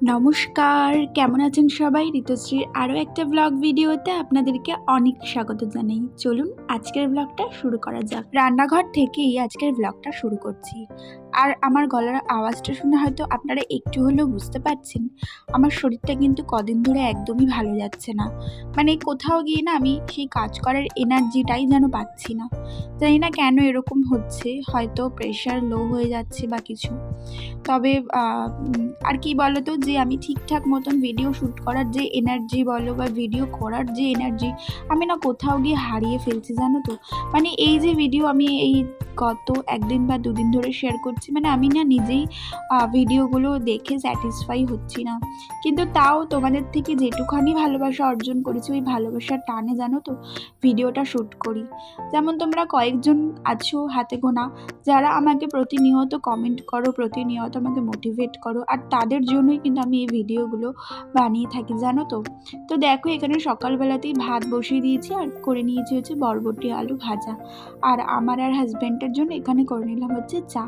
নমস্কার, কেমন আছেন সবাই? ঋতুশ্রীর আরও একটা ব্লগ ভিডিওতে আপনাদেরকে অনেক স্বাগত জানাই। চলুন আজকের ব্লগটা শুরু করা যাক। রান্নাঘর থেকেই আজকের ব্লগটা শুরু করছি। আর আমার গলার আওয়াজটা শুনে হয়তো আপনারা একটু হলেও বুঝতে পারছেন, আমার শরীরটা কিন্তু কদিন ধরে একদমই ভালো যাচ্ছে না। মানে কোথাও গিয়ে না আমি সেই কাজ করার এনার্জিটাই যেন পাচ্ছি না। জানি না কেন এরকম হচ্ছে, হয়তো প্রেশার লো হয়ে যাচ্ছে বা কিছু। তবে আর কি বলতো যে আমি ঠিকঠাক মতন ভিডিও শ্যুট করার যে এনার্জি বলো বা ভিডিও করার যে এনার্জি আমি না কোথাও গিয়ে হারিয়ে ফেলছি, জানো তো? মানে এই যে ভিডিও আমি এই গত একদিন বা দুদিন ধরে শেয়ার করছি মানে আমি না নিজেই ভিডিওগুলো দেখে স্যাটিসফাই হচ্ছি না। কিন্তু তাও তোমাদের থেকে যেটুখানি ভালোবাসা অর্জন করেছি, ওই ভালোবাসার টানে জানো তো ভিডিওটা শ্যুট করি। যেমন তোমরা কয়েকজন আছো হাতে গোনা, যারা আমাকে প্রতিনিয়ত কমেন্ট করো, প্রতিনিয়ত আমাকে মোটিভেট করো, আর তাদের জন্যই কিন্তু আমি এই ভিডিওগুলো বানিয়ে থাকি, জানো তো। তো দেখো, এখানে সকালবেলাতেই ভাত বসিয়ে দিয়েছি, আর করে নিয়েছি হচ্ছে বরবটি আলু ভাজা। আর আমার আর হাজব্যান্ডের জন্য এখানে করে নিলাম হচ্ছে চা।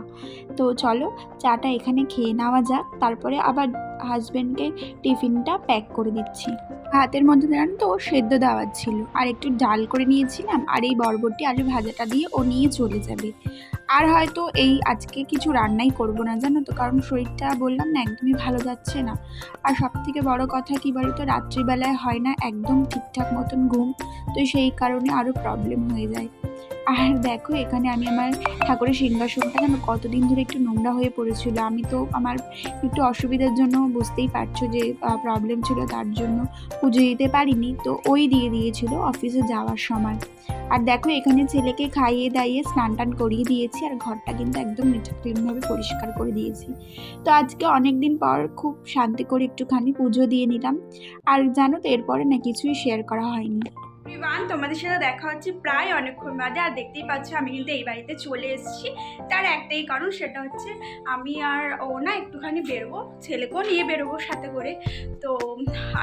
তো চলো, চাটা এখানে খেয়ে নেওয়া যাক, তারপরে আবার হাজব্যান্ডকে টিফিনটা প্যাক করে দিচ্ছি। ভাতের মধ্যে জানো তো, সেদ্ধ দেওয়ার ছিল। আর একটু ডাল করে নিয়েছিলাম, আর এই বরবটি আলু ভাজাটা দিয়ে ও নিয়ে চলে যাবে। আর হয়তো এই আজকে কিছু রান্নাই করব না, জানো তো, কারণ শরীরটা বললাম না, একদমই ভালো যাচ্ছে না। আর সব থেকে বড় কথা কী বলো তো রাত্রিবেলায় হয় না একদম ঠিকঠাক মতন ঘুম, তো সেই কারণে আরও প্রবলেম হয়ে যায়। আর দেখো, এখানে আমি আমার ঠাকুরের সিংহাসনটা যেন কতদিন ধরে একটু নোংরা হয়ে পড়েছিল। আমি তো আমার একটু অসুবিধার জন্য বুঝতেই পারছ যে প্রবলেম ছিল তার জন্য পুজো দিতে পারিনি। তো ওই দিয়ে দিয়েছিল অফিসে যাওয়ার সময়। আর দেখো, এখানে ছেলেকে খাইয়ে দাইয়ে স্নান টান করিয়ে দিয়েছি আর ঘরটা কিন্তু একদম মিঠা ক্লিনভাবে পরিষ্কার করে দিয়েছি। তো আজকে অনেক দিন পর খুব শান্তি করে একটুখানি পুজো দিয়ে নিলাম। আর জানো তো, এরপরে না কিছুই শেয়ার করা হয়নি। এভরিওয়ান তোমাদের সাথে দেখা হচ্ছে প্রায় অনেকক্ষণ বাদে। আর দেখতেই পাচ্ছ, আমি কিন্তু এই বাড়িতে চলে এসেছি। তার একটাই কারণ, সেটা হচ্ছে আমি আর ও না একটুখানি বেরোবো, ছেলেকেও নিয়ে বেরোবো সাথে করে। তো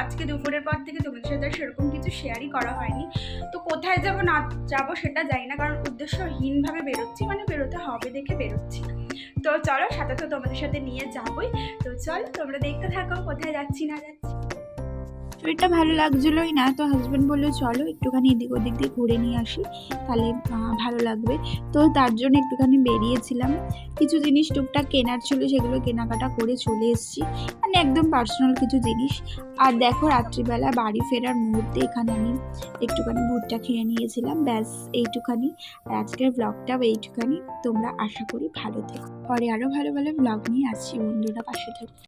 আজকে দুপুরের পর থেকে তোমাদের সাথে সেরকম কিছু শেয়ারই করা হয়নি। তো কোথায় যাব, না যাব সেটা জানি না, কারণ উদ্দেশ্যহীনভাবে বেরোচ্ছি মানে বেরোতে হবে দেখে বেরোচ্ছি। তো চলো, সাথে তো তোমাদের সাথে নিয়ে যাবোই। তো চলো, তোমরা দেখতে থাকো, কোথায় যাচ্ছি, না যাচ্ছি। শরীরটা ভালো লাগছিলোই না, তো হাজব্যান্ড বলল, চলো একটুখানি এদিক ওদিক দিয়ে ঘুরে নিয়ে আসি, তাহলে ভালো লাগবে। তো তার জন্য একটুখানি বেরিয়েছিলাম। কিছু জিনিস টুকটাক কেনার ছিল, সেগুলো কেনাকাটা করে চলে এসেছি। মানে একদম পার্সোনাল কিছু জিনিস। আর দেখো, রাত্রিবেলা বাড়ি ফেরার মুহূর্তে এখানে আমি একটুখানি ভুট্টা খেয়ে নিয়েছিলাম, ব্যাস এইটুখানি। আর আজকের ব্লগটাও এইটুখানি। তোমরা আশা করি ভালো থেকো। পরে আরও ভালো ভালো ব্লগ নিয়ে আসছি, বন্ধুরা পাশে থাকো।